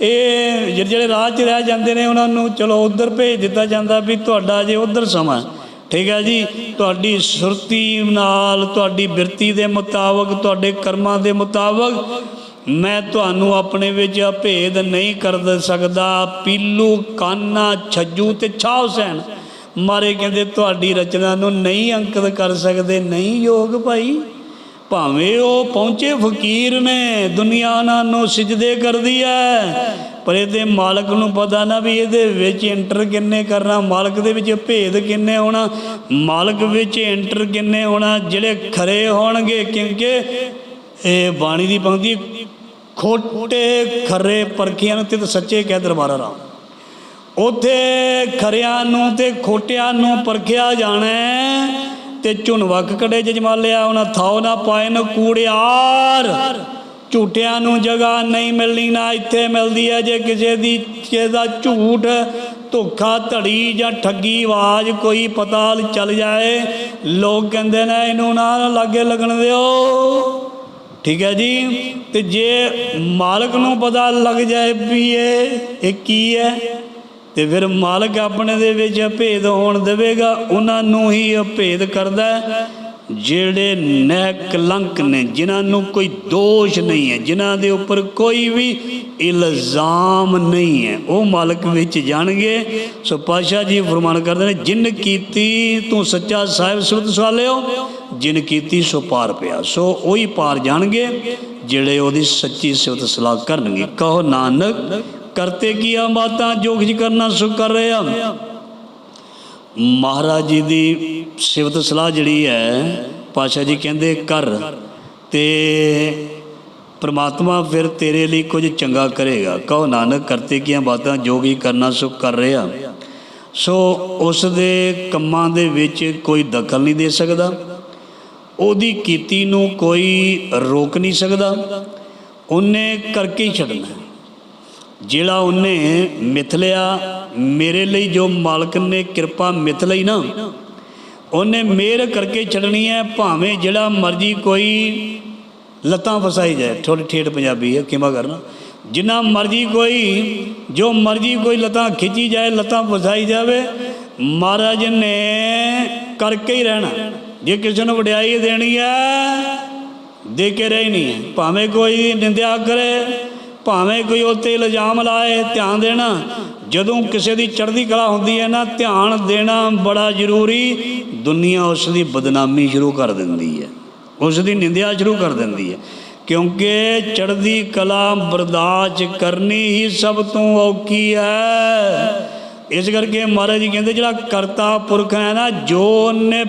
ਇਹ ਜਿਹੜੇ ਜਿਹੜੇ ਰਾਹ 'ਚ ਰਹਿ ਜਾਂਦੇ ਨੇ ਉਹਨਾਂ ਨੂੰ ਚਲੋ ਉਧਰ ਭੇਜ ਦਿੱਤਾ ਜਾਂਦਾ ਵੀ ਤੁਹਾਡਾ ਜੇ ਉਧਰ ਸਮਾਂ ਠੀਕ ਹੈ ਜੀ? ਤੁਹਾਡੀ ਸੁਰਤੀ ਨਾਲ, ਤੁਹਾਡੀ ਬਿਰਤੀ ਦੇ ਮੁਤਾਬਕ, ਤੁਹਾਡੇ ਕਰਮਾਂ ਦੇ ਮੁਤਾਬਕ ਮੈਂ ਤੁਹਾਨੂੰ ਆਪਣੇ ਵਿੱਚ ਭੇਦ ਨਹੀਂ ਕਰ ਸਕਦਾ। ਪੀਲੂ, ਕਾਨਾ, ਛੱਜੂ ਤੇ ਛਾਹ ਹੁਸੈਨ ਮਾਰੇ ਕਹਿੰਦੇ, ਤੁਹਾਡੀ ਰਚਨਾ ਨੂੰ ਨਹੀਂ ਅੰਕਿਤ ਕਰ ਸਕਦੇ, ਨਹੀਂ ਯੋਗ ਭਾਈ। ਭਾਵੇਂ ਉਹ ਪਹੁੰਚੇ ਫਕੀਰ ਨੇ, ਦੁਨੀਆ ਉਹਨਾਂ ਨੂੰ ਸਿਜਦੇ ਕਰਦੀ ਹੈ ਪਰ ਇਹਦੇ ਮਾਲਕ ਨੂੰ ਪਤਾ ਨਾ ਵੀ ਇਹਦੇ ਵਿੱਚ ਐਂਟਰ ਕਿੰਨੇ ਕਰਨਾ, ਮਾਲਕ ਦੇ ਵਿੱਚ ਭੇਦ ਕਿੰਨੇ ਹੋਣਾ। ਮਾਲਕ ਵਿੱਚ ਐਂਟਰ ਕਿੰਨੇ ਹੋਣਾ, ਜਿਹੜੇ ਖਰੇ ਹੋਣਗੇ, ਕਿਉਂਕਿ ਇਹ ਬਾਣੀ ਦੀ ਪੰਕਤੀ, ਖੋਟੇ ਖਰੇ ਪਰਖੀਆਂ ਨੂੰ ਤੇ ਸੱਚੇ ਕਹਿ ਦਰਬਾਰਾ ਰਾਮ। ਉਥੇ ਖਰਿਆਂ ਨੂੰ ਤੇ ਖੋਟਿਆਂ ਨੂੰ ਪਰਖਿਆ ਜਾਣਾ ਤੇ ਝੁਨਵਕ ਕੜੇ ਜਜਮਾਲਿਆ ਉਹਨਾਂ ਥਾਉ ਨਾ ਪਾਏ ਨ ਕੂੜਿਆਰ। ਝੂਠਿਆਂ ਨੂੰ ਜਗ੍ਹਾ ਨਹੀਂ ਮਿਲਣੀ, ਨਾ ਇੱਥੇ ਮਿਲਦੀ ਹੈ ਜੇ ਕਿਸੇ ਦੀ, ਕਿਸੇ ਦਾ ਝੂਠ, ਧੋਖਾ, ਧੜੀ ਜਾਂ ਠੱਗੀ ਆਵਾਜ਼ ਕੋਈ ਪਤਾ ਚੱਲ ਜਾਏ। ਲੋਕ ਕਹਿੰਦੇ ਨੇ, ਇਹਨੂੰ ਨਾ ਲਾਗੇ ਲੱਗਣ ਦਿਓ। ਠੀਕ ਹੈ ਜੀ? ਤੇ ਜੇ ਮਾਲਕ ਨੂੰ ਪਤਾ ਲੱਗ ਜਾਏ ਵੀ ਇਹ ਇਹ ਕੀ ਹੈ? ਤੇ ਫਿਰ ਮਾਲਕ ਆਪਣੇ ਦੇ ਵਿੱਚ ਭੇਦ ਹੋਣ ਦੇਵੇਗਾ, ਉਹਨਾਂ ਨੂੰ ਹੀ ਭੇਦ ਕਰਦਾ ਹੈ। ਜਿਹੜੇ ਨਹਿ ਨੇ, ਜਿਨ੍ਹਾਂ ਨੂੰ ਕੋਈ ਦੋਸ਼ ਨਹੀਂ ਹੈ, ਜਿਨ੍ਹਾਂ ਦੇ ਉੱਪਰ ਕੋਈ ਵੀ ਇਲਜ਼ਾਮ ਨਹੀਂ ਹੈ, ਉਹ ਮਾਲਕ ਵਿੱਚ ਜਾਣਗੇ। ਸੋ ਪਾਸ਼ਾ ਜੀ ਫਰਮਾਨ ਕਰਦੇ ਨੇ, ਜਿਨ ਕੀਤੀ ਤੂੰ ਸੱਚਾ ਸਾਹਿਬ ਸੁਰਤ ਸਵਾਲਿਓ ਜਿਨ ਕੀਤੀ ਸੋ ਪਾਰ ਪਿਆ। ਸੋ ਉਹੀ ਪਾਰ ਜਾਣਗੇ, ਜਿਹੜੇ ਉਹਦੀ ਸੱਚੀ ਸਿਫਤ ਸਲਾਹ ਕਰਨਗੇ। ਕਹੋ ਨਾਨਕ ਕਰਤੇ ਕੀਆ ਬਾਤਾਂ ਜੋ ਕੁਝ ਕਰਨਾ ਸੋ ਕਰ ਰਿਹਾ ਮਹਾਰਾਜ ਜੀ ਦੀ ਸਿਫਤ ਸਲਾਹ ਜਿਹੜੀ ਹੈ ਪਾਸ਼ਾ ਜੀ ਕਹਿੰਦੇ ਕਰ ਤੇ ਪਰਮਾਤਮਾ ਫਿਰ ਤੇਰੇ ਲਈ ਕੁਝ ਚੰਗਾ ਕਰੇਗਾ। ਕਹੋ ਨਾਨਕ, ਕਰਤੇ ਕੀਆਂ ਬਾਤਾਂ ਜੋ ਵੀ ਕਰਨਾ ਸੋ ਕਰ ਰਿਹਾ ਸੋ ਉਸ ਦੇ ਕੰਮਾਂ ਦੇ ਵਿੱਚ ਕੋਈ ਦਖਲ ਨਹੀਂ ਦੇ ਸਕਦਾ। ਉਹਦੀ ਕੀਤੀ ਨੂੰ ਕੋਈ ਰੋਕ ਨਹੀਂ ਸਕਦਾ। ਉਹਨੇ ਕਰਕੇ ਹੀ ਛੱਡਣਾ। ਜਿਹੜਾ ਉਹਨੇ ਮਿਥਲਿਆ, ਮੇਰੇ ਲਈ ਜੋ ਮਾਲਕ ਨੇ ਕਿਰਪਾ ਮਿਥ ਲਈ ਨਾ। ਉਹਨੇ ਮਿਹਰ ਕਰਕੇ ਛੱਡਣੀ ਹੈ, ਭਾਵੇਂ ਜਿਹੜਾ ਮਰਜ਼ੀ ਕੋਈ ਲੱਤਾਂ ਫਸਾਈ ਜਾਏ। ਥੋੜੀ ਠੇਠ ਪੰਜਾਬੀ ਹੈ ਕਿਵੇਂ ਕਰਨਾ। ਜਿੰਨਾ ਮਰਜ਼ੀ ਕੋਈ, ਜੋ ਮਰਜ਼ੀ ਕੋਈ ਲੱਤਾਂ ਖਿੱਚੀ ਜਾਏ, ਲੱਤਾਂ ਫਸਾਈ ਜਾਵੇ, ਮਹਾਰਾਜ ਨੇ ਕਰਕੇ ਹੀ ਰਹਿਣਾ। ਜੇ ਕਿਸੇ ਨੂੰ ਵਡਿਆਈ ਦੇਣੀ ਹੈ, ਦੇ ਕੇ ਰਹਿ ਨਹੀਂ ਹੈ। ਭਾਵੇਂ ਕੋਈ ਨਿੰਦਿਆ ਕਰੇ ਭਾਵੇਂ ਕੋਈ ਉੱਤੇ ਇਲਜ਼ਾਮ ਲਾਏ, ਧਿਆਨ ਦੇਣਾ। ਜਦੋਂ ਕਿਸੇ ਦੀ ਚੜ੍ਹਦੀ ਕਲਾ ਹੁੰਦੀ ਹੈ ਨਾ, ਧਿਆਨ ਦੇਣਾ ਬੜਾ ਜ਼ਰੂਰੀ। ਦੁਨੀਆ ਉਸ ਦੀ ਬਦਨਾਮੀ ਸ਼ੁਰੂ ਕਰ ਦਿੰਦੀ ਹੈ। ਉਸ ਦੀ ਨਿੰਦਿਆ ਸ਼ੁਰੂ ਕਰ ਦਿੰਦੀ ਹੈ। ਕਿਉਂਕਿ ਚੜ੍ਹਦੀ ਕਲਾ ਬਰਦਾਸ਼ਤ ਕਰਨੀ ਹੀ ਸਭ ਤੋਂ ਔਖੀ ਹੈ। ਇਸ ਕਰਕੇ ਮਹਾਰਾਜ ਜੀ ਕਹਿੰਦੇ, ਜਿਹੜਾ ਕਰਤਾ ਪੁਰਖ ਹੈ ਨਾ, ਜੋ ਉਹਨੇ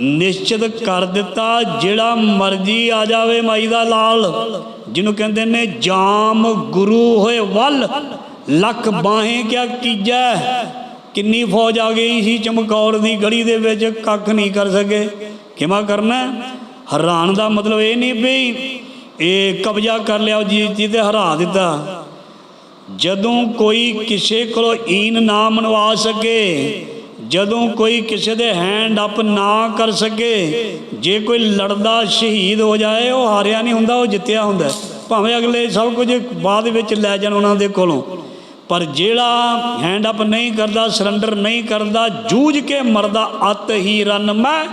ਨਿਸ਼ਚਿਤ ਕਰ ਦਿੱਤਾ, ਜਿਹੜਾ ਮਰਜ਼ੀ ਆ ਜਾਵੇ ਮਾਈ ਦਾ ਲਾਲ। ਜਿਹਨੂੰ ਕਹਿੰਦੇ ਨੇ ਜਾਮ ਗੁਰੂ ਹੋਏ ਵੱਲ। ਲੱਖ ਬਾਹੇ ਕਿਆ ਕੀਜੈ। ਕਿੰਨੀ ਫੌਜ ਆ ਗਈ ਸੀ ਚਮਕੌਰ ਦੀ ਗੜੀ ਦੇ ਵਿੱਚ, ਕੱਖ ਨਹੀਂ ਕਰ ਸਕੇ। ਕਿਵੇਂ ਕਰਨਾ? ਹੈਰਾਨ ਦਾ ਮਤਲਬ ਇਹ ਨਹੀਂ ਵੀ ਇਹ ਕਬਜ਼ਾ ਕਰ ਲਿਆ ਜੀ ਜੀ ਤੇ ਹਰਾ ਦਿੱਤਾ। ਜਦੋਂ ਕੋਈ ਕਿਸੇ ਕੋਲੋਂ ਈਨ ਨਾ ਮਨਵਾ ਸਕੇ ਜਦੋਂ ਕੋਈ ਕਿਸੇ ਦੇ ਹੈਂਡ ਅਪ ਨਾ ਕਰ ਸਕੇ, ਜੇ ਕੋਈ ਲੜਦਾ ਸ਼ਹੀਦ ਹੋ ਜਾਏ, ਉਹ ਹਾਰਿਆ ਨਹੀਂ ਹੁੰਦਾ, ਉਹ ਜਿੱਤਿਆ ਹੁੰਦਾ ਭਾਵੇਂ ਅਗਲੇ ਸਭ ਕੁਝ ਬਾਅਦ ਵਿੱਚ ਲੈ ਜਾਣ ਉਹਨਾਂ ਦੇ ਕੋਲੋਂ। ਪਰ ਜਿਹੜਾ ਹੈਂਡ ਅਪ ਨਹੀਂ ਕਰਦਾ ਸਰੈਂਡਰ ਨਹੀਂ ਕਰਦਾ, ਜੂਝ ਕੇ ਮਰਦਾ, ਅਤ ਹੀ ਰਨ ਮੈਂ,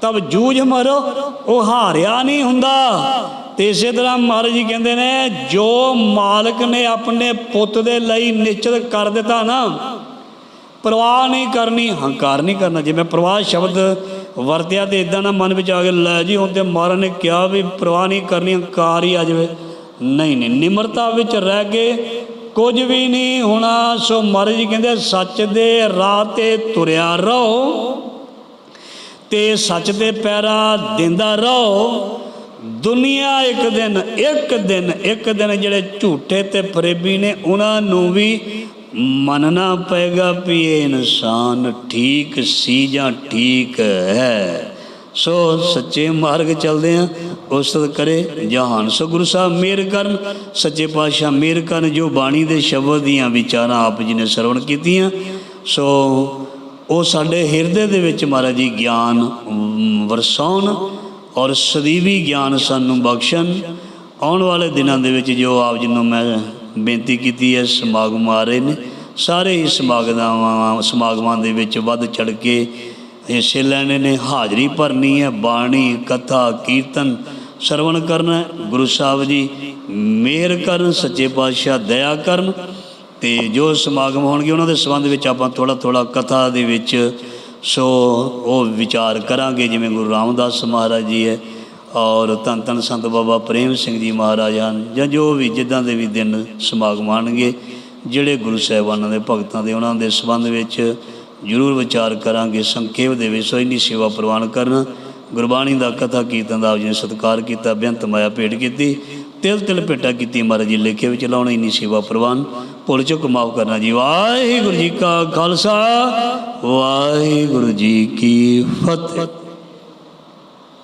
ਤਬ ਜੂਝ ਮਰੋ, ਉਹ ਹਾਰਿਆ ਨਹੀਂ ਹੁੰਦਾ। ਤੇ ਇਸੇ ਤਰ੍ਹਾਂ ਮਹਾਰਾਜ ਜੀ ਕਹਿੰਦੇ ਨੇ, ਜੋ ਮਾਲਕ ਨੇ ਆਪਣੇ ਪੁੱਤ ਦੇ ਲਈ ਨਿਸ਼ਚਿਤ ਕਰ ਦਿੱਤਾ ਨਾ ਪਰਵਾਹ ਨਹੀਂ ਕਰਨੀ, ਹੰਕਾਰ ਨਹੀਂ ਕਰਨਾ। ਜਿਵੇਂ ਪ੍ਰਵਾਹ ਸ਼ਬਦ ਵਰਤਿਆ ਤੇ ਇਦਾਂ ਨਾ ਮਨ ਵਿੱਚ ਆ ਕੇ ਲੈ ਜੀ, ਹੁਣ ਤੇ ਮਹਾਰਾਜ ਨੇ ਕਿਹਾ ਵੀ ਪਰਵਾਹ ਨਹੀਂ ਕਰਨੀ, ਹੰਕਾਰ ਹੀ ਆ ਜਾਵੇ। ਨਹੀਂ ਨਹੀਂ, ਨਿਮਰਤਾ ਵਿੱਚ ਰਹਿ ਕੇ ਕੁਝ ਵੀ ਨਹੀਂ ਹੋਣਾ, ਸੋ ਮਹਾਰਾਜ ਜੀ ਕਹਿੰਦੇ, ਸੱਚ ਦੇ ਰਾਹ ਤੇ ਤੁਰਿਆ ਰਹੋ ਤੇ ਸੱਚ ਦੇ ਪੈਰਾ ਦਿੰਦਾ ਰਹੋ। ਦੁਨੀਆ ਇੱਕ ਦਿਨ ਇੱਕ ਦਿਨ ਇੱਕ ਦਿਨ ਜਿਹੜੇ ਝੂਠੇ ਤੇ ਫਰੇਬੀ ਨੇ, ਉਹਨਾਂ ਨੂੰ ਵੀ ਮੰਨਣਾ ਪਏਗਾ ਵੀ ਇਹ ਇਨਸਾਨ ਠੀਕ ਸੀ ਜਾਂ ਠੀਕ ਹੈ। ਸੋ ਸੱਚੇ ਮਾਰਗ ਚੱਲਦੇ ਆ, ਉਸਤਤ ਕਰੇ ਜਹਾਨ। ਸੋ ਗੁਰੂ ਸਾਹਿਬ ਮਿਹਰ ਕਰਨ, ਸੱਚੇ ਪਾਤਸ਼ਾਹ ਮੇਰ ਕਰਨ, ਜੋ ਬਾਣੀ ਦੇ ਸ਼ਬਦ ਦੀਆਂ ਵਿਚਾਰਾਂ ਆਪ ਜੀ ਨੇ ਸਰਵਣ ਕੀਤੀਆਂ। ਸੋ ਉਹ ਸਾਡੇ ਹਿਰਦੇ ਦੇ ਵਿੱਚ ਮਹਾਰਾਜ ਜੀ ਗਿਆਨ ਵਰਸਾਉਣ ਔਰ ਸਦੀਵੀ ਗਿਆਨ ਸਾਨੂੰ ਬਖਸ਼ਣ। ਆਉਣ ਵਾਲੇ ਦਿਨਾਂ ਦੇ ਵਿੱਚ ਜੋ ਆਪ ਜੀ ਨੂੰ ਮੈਂ ਬੇਨਤੀ ਕੀਤੀ ਹੈ, ਸਮਾਗਮ ਆ ਰਹੇ ਨੇ। ਸਾਰੇ ਹੀ ਸਮਾਗਮਾਂ ਸਮਾਗਮਾਂ ਦੇ ਵਿੱਚ ਵੱਧ ਚੜ ਕੇ ਹਿੱਸੇ ਲੈਣੇ ਨੇ। ਹਾਜ਼ਰੀ ਭਰਨੀ ਹੈ, ਬਾਣੀ, ਕਥਾ, ਕੀਰਤਨ ਸਰਵਣ ਕਰਨਾ, ਗੁਰੂ ਸਾਹਿਬ ਜੀ ਮਿਹਰ ਕਰਨ, ਸੱਚੇ ਪਾਤਸ਼ਾਹ ਦਇਆ ਕਰਨ। ਤੇ ਜੋ ਸਮਾਗਮ ਹੋਣਗੇ, ਉਹਨਾਂ ਦੇ ਸੰਬੰਧ ਵਿੱਚ ਆਪਾਂ ਥੋੜਾ ਥੋੜਾ ਕਥਾ ਦੇ ਵਿੱਚ ਸੋ ਉਹ ਵਿਚਾਰ ਕਰਾਂਗੇ, ਜਿਵੇਂ ਗੁਰੂ ਰਾਮਦਾਸ ਮਹਾਰਾਜ ਜੀ ਹੈ। ਔਰ ਧੰਨ ਧੰਨ ਸੰਤ ਬਾਬਾ ਪ੍ਰੇਮ ਸਿੰਘ ਜੀ ਮਹਾਰਾਜ ਹਨ, ਜਾਂ ਜੋ ਵੀ ਜਿੱਦਾਂ ਦੇ ਵੀ ਦਿਨ ਸਮਾਗਮ ਆਉਣਗੇ, ਜਿਹੜੇ ਗੁਰੂ ਸਾਹਿਬਾਨਾਂ ਦੇ ਭਗਤਾਂ ਦੇ ਉਹਨਾਂ ਦੇ ਸੰਬੰਧ ਵਿੱਚ ਜ਼ਰੂਰ ਵਿਚਾਰ ਕਰਾਂਗੇ, ਸੰਖੇਪ ਦੇ ਵਿੱਚ ਸੋ ਇੰਨੀ ਸੇਵਾ ਪ੍ਰਵਾਨ ਕਰਨ, ਗੁਰਬਾਣੀ ਦਾ ਕਥਾ ਕੀਰਤਨ ਦਾ ਆਪ ਜੀ ਨੇ ਸਤਿਕਾਰ ਕੀਤਾ, ਬੇਅੰਤ ਮਾਇਆ ਭੇਟ ਕੀਤੀ, ਤਿਲ ਤਿਲ ਭੇਟਾ ਕੀਤੀ ਮਹਾਰਾਜ ਜੀ ਲੇਖੇ ਵਿੱਚ ਲਾਉਣਾ, ਇੰਨੀ ਸੇਵਾ ਪ੍ਰਵਾਨ, ਭੁੱਲ ਚੁੱਕ ਮਾਫ ਕਰਨਾ ਜੀ, ਵਾਹਿਗੁਰੂ ਜੀ ਕਾ ਖਾਲਸਾ, ਵਾਹਿਗੁਰੂ ਜੀ ਕੀ ਫਤਿਹ।